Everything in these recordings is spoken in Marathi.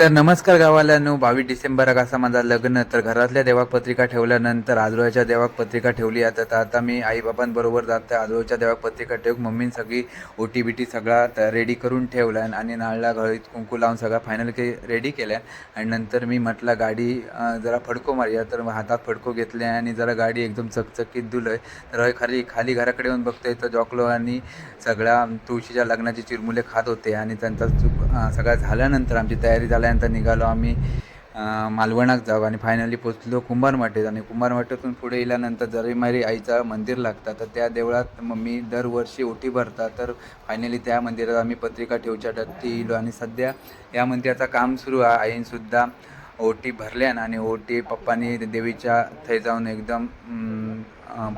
तर नमस्कार गावाल्यानो बावीस डिसेंबर असा माझा लग्न. तर घरातल्या देवाक पत्रिका ठेवल्यानंतर आजोळ्याच्या देवाक पत्रिका ठेवली. आता तर आता मी आई बाबांबरोबर जाते आजोळच्या देवाक पत्रिका ठेवूक मम्मीन सगळी ओटी बिटी सगळा रेडी करून ठेवला आणि नाळला गळीत कुंकू लावून सगळा फायनल के रेडी केल्या. आणि नंतर मी म्हटलं गाडी जरा फडको मारूया. तर हातात फडको घेतले आणि जरा गाडी एकदम चकचकीत धुलोय. तर खाली खाली घराकडे येऊन बघतोय. तर जॉकलो आणि सगळ्या तुळशीच्या लग्नाची चिरमुले खात होते आणि त्यांचा चुक सगळं झाल्यानंतर आमची तयारी झाल्यानंतर निघालो आम्ही मालवणात मालवणाक जाऊ आणि फायनली पोचलो कुंभारमाटेत आणि कुंभारमाटेतून पुढे गेल्यानंतर जरीमारी आईचा मंदिर लागतं तर त्या देवळात मम्मी दरवर्षी ओटी भरतात तर फायनली त्या मंदिरात आम्ही पत्रिका ठेवच्या टक्की इलो आणि सध्या या मंदिराचं काम सुरू आहे. आईनसुद्धा ओटी भरल्यान आणि ओटी पप्पानी देवीच्या थंय जाऊन एकदम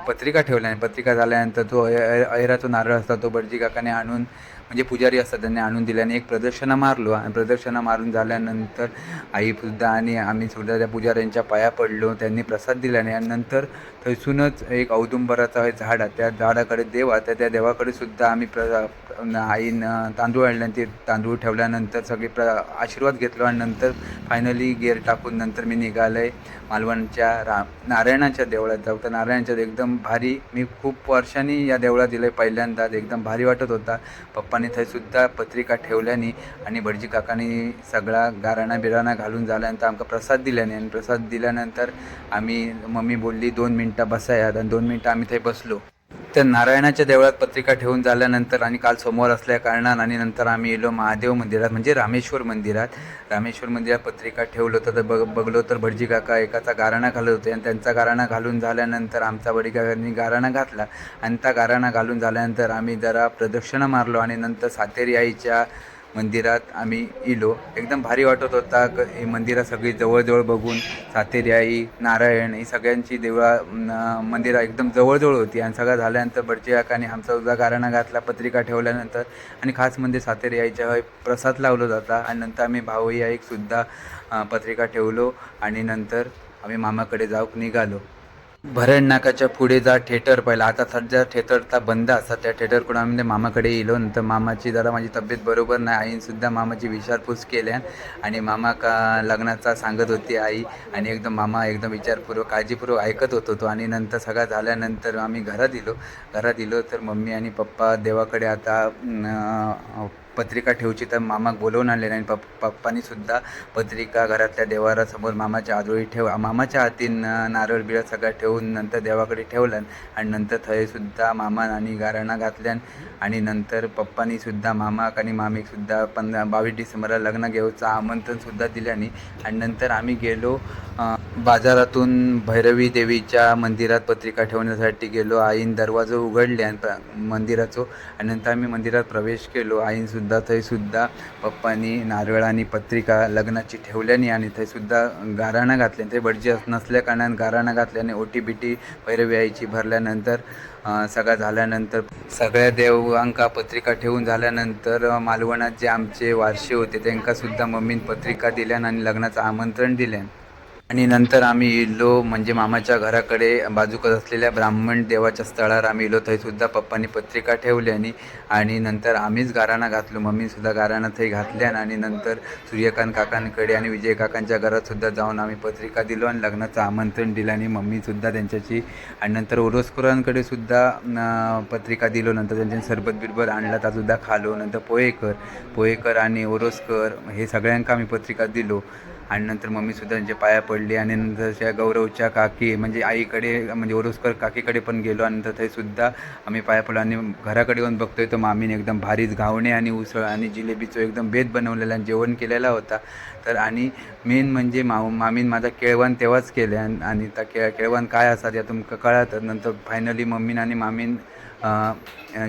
पत्रिका ठेवल्या आणि पत्रिका झाल्यानंतर तो अय- नारळ असतो तो बडजी काकाने आणून म्हणजे पुजारी असतात त्यांनी आणून दिल्याने एक प्रदक्षिणा मारलो. आणि प्रदक्षिणा मारून झाल्यानंतर आईसुद्धा आणि आम्ही सुद्धा त्या पुजाऱ्यांच्या पाया पडलो त्यांनी प्रसाद दिल्याने आणि नंतर थंयसूनच एक औदुंबराचा झाड आहे त्या झाडाकडे देव आता तर त्या देवाकडे सुद्धा आम्ही प्र आईनं तांदूळ आणले आणि ते तांदूळ ठेवल्यानंतर सगळे प्र आशीर्वाद घेतलो आणि नंतर फायनली गेअर टाकून नंतर मी निघालय मालवणच्या रा नारायणाच्या देवळात जाऊ तर नारायणाच्या एकदम भारी मी खूप वर्षांनी या देवळात दिलं आहे पहिल्यांदाच. एकदम भारी वाटत होता. आणि थंयसुद्धा पत्रिका ठेवल्यानी आणि भटजी काकांनी सगळा गाराणा बिराणा घालून झाल्यानंतर आमकां प्रसाद दिल्याने आणि प्रसाद दिल्यानंतर आम्ही मम्मी बोलली दोन मिनटं बसायात आणि दोन मिनटं आम्ही थंय बसलो. तर नारायणाच्या देवळात पत्रिका ठेवून झाल्यानंतर आणि काल समोर असल्या कारणानं आणि नंतर आम्ही येलो महादेव मंदिरात म्हणजे रामेश्वर मंदिरात रामेश्वर मंदिरात पत्रिका ठेवलं होतं. तर बघ बघलो तर भटजी काका एकाचा गाराणा घालत होते आणि त्यांचा गाराणा घालून झाल्यानंतर आमचा बडी काकांनी गाराणा घातला आणि त्या गाराणा घालून झाल्यानंतर आम्ही जरा प्रदक्षिणा मारलो आणि नंतर सातेरी आईच्या मंदिरात आम्ही इलो. एकदम भारी वाटत होता क ही मंदिरं सगळी जवळजवळ बघून सातेरी आई नारायण ही सगळ्यांची देवळा मंदिरं एकदम जवळजवळ होती. आणि सगळं झाल्यानंतर बडची काकाने आमचा सुद्धा गाराणा घातला पत्रिका ठेवल्यानंतर. आणि खास म्हणजे सातेरी प्रसाद लावलो जाता. आणि नंतर आम्ही भाऊई सुद्धा पत्रिका ठेवलो. आणि नंतर आम्ही मामाकडे जाऊक निघालो. भरण नाकाच्या पुढे जा थिएटर पहिला. आता सध्या थिएटरचा बंद असतात त्या थिएटरकडून आम्ही मामाकडे येलो. नंतर मामाची जरा माझी तब्येत बरोबर नाही. आईनसुद्धा मामाची विचारपूस केल्या आणि मामा का लग्नाचा सांगत होती आई. आणि एकदम मामा एकदम विचारपूर्वक काळजीपूर्वक ऐकत होतो तो. आणि नंतर सगळं झाल्यानंतर आम्ही घरात दिलो घरात दिलो तर मम्मी आणि पप्पा देवाकडे आता पत्रिका ठेवची तर मामाक बोलवून आणले आणि पप पप्पानी सुद्धा पत्रिका घरातल्या देवारासमोर मामाच्या आजोळी ठेव मामाच्या हातीन नारळ बिळ सगळं ठेवून नंतर देवाकडे ठेवल्यान आणि नंतर थंयसुद्धा मामान आणि गाराणा घातल्यान आणि नंतर पप्पानीसुद्धा मामाक आणि मामीकसुद्धा पंधरा बावीस डिसेंबरला लग्न घेऊचं आमंत्रणसुद्धा दिल्याने आणि नंतर आम्ही गेलो बाजारातून भैरवी देवीच्या मंदिरात पत्रिका ठेवण्यासाठी गेलो. आईन दरवाजा उघडले आणि मंदिराचो आणि नंतर आम्ही मंदिरात प्रवेश केलो. आईन सुद्धा थंय पप्पांनी नारळ आणि पत्रिका लग्नाची ठेवल्यानी आणि थंय सुद्धा गाराणा घातले. ते भटजी नसल्या कारणान गाराणा घातल्याने ओटी बिटी भैरवी आईची भरल्यानंतर सगळं झाल्यानंतर सगळ्या देवांका पत्रिका ठेवून झाल्यानंतर मालवणात जे आमचे वारसे होते त्यांका सुद्धा मम्मीन पत्रिका दिल्यान आणि लग्नाचं आमंत्रण दिल्यान. आणि नंतर आम्ही इलो म्हणजे मामाच्या घराकडे बाजूकच असलेल्या ब्राह्मण देवाच्या स्थळावर आम्ही इलो. थंय सुद्धा पप्पांनी पत्रिका ठेवल्यानी आणि नंतर आम्हीच गाराणा घातलो. मम्मी सुद्धा गाराणा थंय घातल्यान आणि नंतर सूर्यकांत काकांकडे आणि विजय काकांच्या घरात सुद्धा जाऊन आम्ही पत्रिका दिलो आणि लग्नाचं आमंत्रण दिलं आणि मम्मीसुद्धा त्यांच्याची त्यांच्याशी आणि नंतर ओरोसकुरांकडे सुद्धा पत्रिका दिलो. नंतर त्यांच्यानी सरबत बिरबत आणला तासुद्धा खालो. नंतर पोहेकर पोहेकर आणि ओरोसकर हे सगळ्यांका आम्ही पत्रिका दिलो. आणि नंतर मम्मीसुद्धा त्यांच्या पाया पडली आणि नंतर त्या गौरवच्या काकी म्हणजे आईकडे म्हणजे ओरोसकर काकीकडे पण गेलो आणि नंतर सुद्धा आम्ही पाया पडलो आणि घराकडे येऊन बघतोय तर मामीने एकदम भारीच घावणे आणि उसळ आणि जिलेबीचं एकदम बेत बनवलेला आणि जेवण केलेला होता. तर आणि मेन म्हणजे मा मामीन माझा केळवण तेव्हाच केले आणि आणि त्या के केळवण काय असतात या तुमका कळत. नंतर फायनली मम्मीन आणि मामीन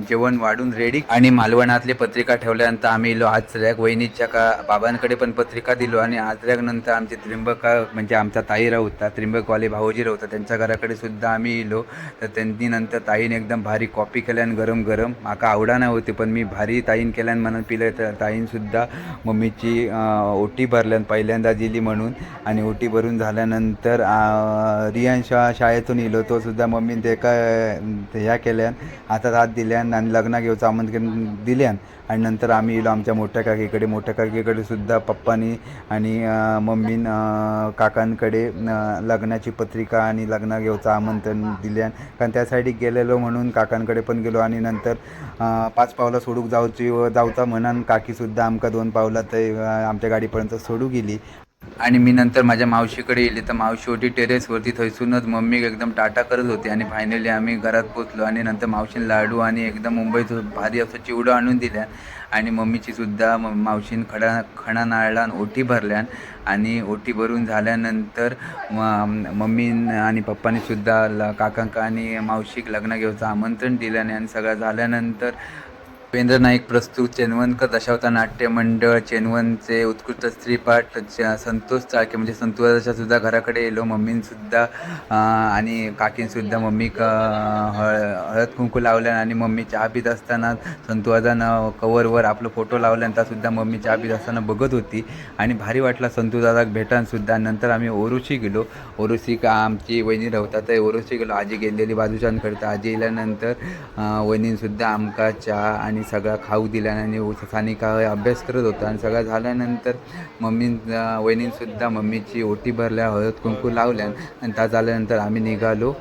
जेवण वाढून रेडी आणि मालवणातली पत्रिका ठेवल्यानंतर आम्ही इलो आचऱ्याक वहिनीच्या का बाबांकडे पण पत्रिका दिलो आणि आचऱ्याक नंतर आमचे त्रिंबक म्हणजे आमचा ताई होता त्रिंबकवाले भाऊजी होता त्यांच्या घराकडे सुद्धा आम्ही येलो तर त्यांनी नंतर ताईने एकदम भारी कॉपी केल्यान गरम गरम माका आवडा नाही होती पण मी भारी ताईन केल्यान म्हणून पिलं. तर ताईनसुद्धा मम्मीची ओटी भरल्यान पहिल्यांदा दिली म्हणून. आणि ओटी भरून झाल्यानंतर रियान शा शाळेतून येलो तो सुद्धा मम्मीने ते काय ह्या केल्यान हातात हात दिल्यान आणि लग्न घेऊचं आमंत्रण दिल्यान आणि नंतर आम्ही येलो आमच्या मोठ्या काकीकडे. मोठ्या काकीकडे सुद्धा पप्पानी आणि मम्मीनं काकांकडे लग्नाची पत्रिका आणि लग्न घेऊचं आमंत्रण दिल्यान कारण त्यासाठी गेलेलो म्हणून काकांकडे पण गेलो आणि नंतर पाच पावलं सोडूक जाऊची व जाऊचा म्हणान काकीसुद्धा आमका दोन पावलं ते आमच्या गाडीपर्यंत सोडू गेली. आणि मी नंतर माझ्या मावशीकडे गेले तर मावशी होती टेरेसवरती थंयसूनच मम्मी एकदम टाटा करत होती. आणि फायनली आम्ही घरात पोचलो आणि नंतर मावशीने लाडू आणि एकदम मुंबईत भारी असं चिवडं आणून दिल्या. आणि मम्मीचीसुद्धा म- मावशीन खडा खणा नाळला ओटी भरल्यान आणि ओटी भरून झाल्यानंतर म- मम्मी आणि पप्पानीसुद्धा ल काकांका आणि मावशीक लग्न घेऊचं आमंत्रण दिल्याने आणि सगळं झाल्यानंतर उपेंद्र नाईक प्रस्तुत चेनवनकर दशावतार नाट्य मंडळ चेनवनचे उत्कृष्ट स्त्रीपाठ संतोष चाळके म्हणजे संतोषाच्या सुद्धा घराकडे येलो मम्मींसुद्धा आणि काकींसुद्धा मम्मी क हळ हळद कुंकू लावल्यान आणि मम्मी चहा पित असताना संतोषानं कवरवर आपलं फोटो लावल्यान सुद्धा मम्मी चहा पित असताना बघत होती. आणि भारी वाटला संतोषदादाक भेटानसुद्धा नंतर आम्ही ओरुशी गेलो. ओरुशी का आमची वहिनी राहतात तर ओरुशी गेलो. आजी गेलेली बाजूच्यान आजी येल्यानंतर वहिनीसुद्धा आमका चहा आणि सगळा खाऊ दिल्यान आणि सानिका अभ्यास करत होता. आणि सगळं झाल्यानंतर मम्मी वहिनीसुद्धा मम्मीची ओटी भरल्या हळद कुंकू लावल्यान आणि त्या झाल्यानंतर आम्ही निघालो.